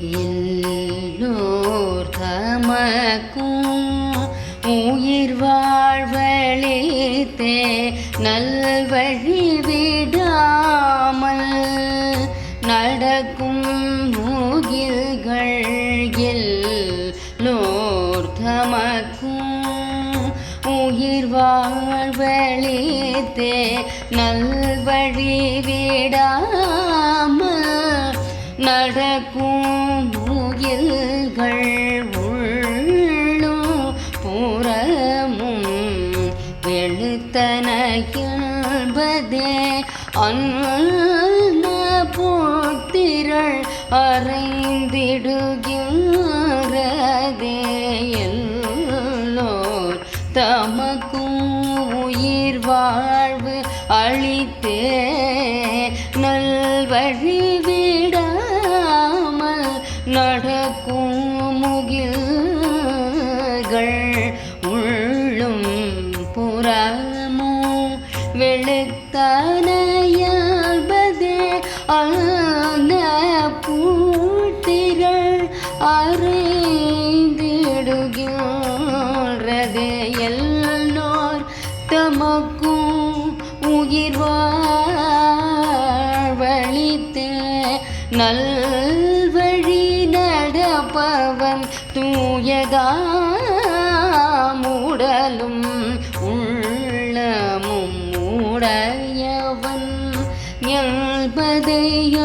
எல்லோர் தமக்கும் உயிர் வாழ்வழித்தே நல்வழி விடாமல் நடக்கும் மூகில்கள் எல்லோர் தமக்கும் உயிர் வாழ்வழித்தே நல்வழி விடாமல் நடக்கும் முகில்கள் உள்ளும் புறமும் வெளுத்தன அன்ன போத்திரள் அறைந்திடுகின்றதே. எல்லோர் தமக்கும் உயிர் வாழ்வு அளித்தே. நல்வழிவே வெளுத்தனையல்பதே அந்த பூத்திரள் அறைந்திடுகின்றதே. எல்லோர் தமக்கும் உயிர் வாழ்வழித்தே. நல்வழி நடப்பவன் தூயதா மூடலும் உடையவன் என்பதை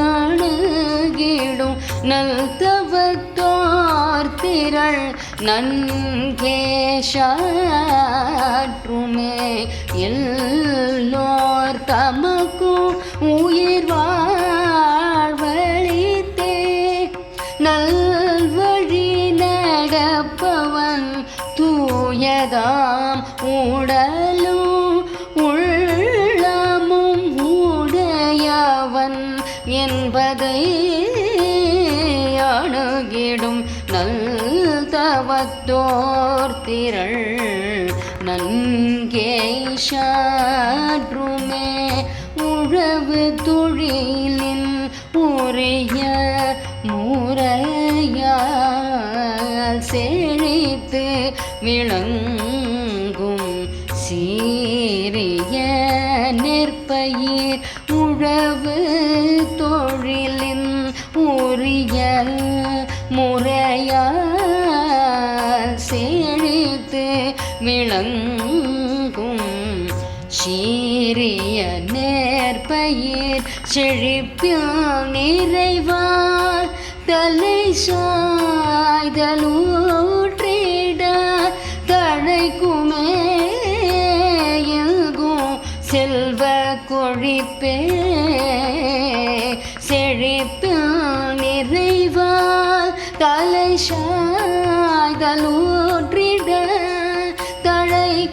நல்தவத்தோர் திரள் நன்கேஷாற்றுமே. எல்லோர் தமக்கும் உயிர் வாழ்வழித்தே. நல்வழி நடப்பவன் தூயதாம் உடலும் நல்தவத்தோர் நல் தவத்தோர் திரள் நன்கேஷாற்றுமே உழவு தொழிலின் உரிய முறையால் செழித்து விளங்கும் சீரிய நெற்பயிர் உழவு தொழிலின் உரிய முறை செழித்து விளங்கும் சீரிய நேர்பயிர் செழிப்பில் நிறைவார். தலை சாய்தலூற்றிட தழைக்குமே எங்கும் செல்வ கொழிப்பே செழிப்பில் நிறைவார். தலை சாய் தழைக்குமே தழைக்குமேயாகும்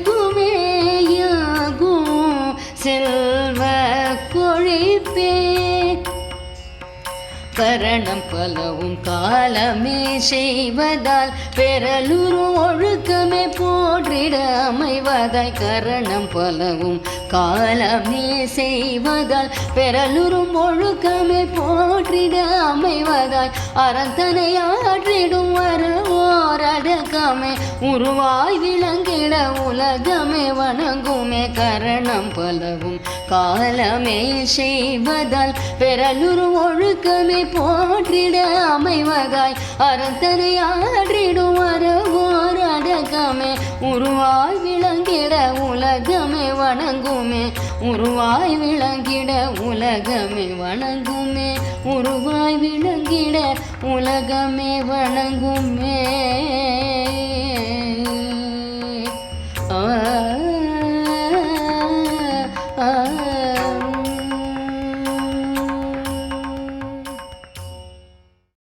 செல்வ கொழிப்பே. கரணம் பலவும் காலமே செய்வதால் பெறலுரு ஒழுக்கமே போற்றிட அமைவதாய் கரணம் பலவும் காலமே செய்வதால் பெறலுறும் ஒழுக்கமே போற்றிட அமைவதாய் அறந்தனை ஆற்றிடும் வரவோ அடக்கமே உருவாய் விளங்கிட உலகமே வணங்குமே கரணம் பலவும். காலமே செய்வதால் பெறலுரு ஒழுக்கமே போற்றிட அமைவதாய். அறந்தனை ஆற்றிடும் வரவோர் உருவாய் விளங்கிட உலகமே வணங்குமே. உருவாய் விளங்கிட உலகமே வணங்குமே. உருவாய் விளங்கிட உலகமே வணங்குமே.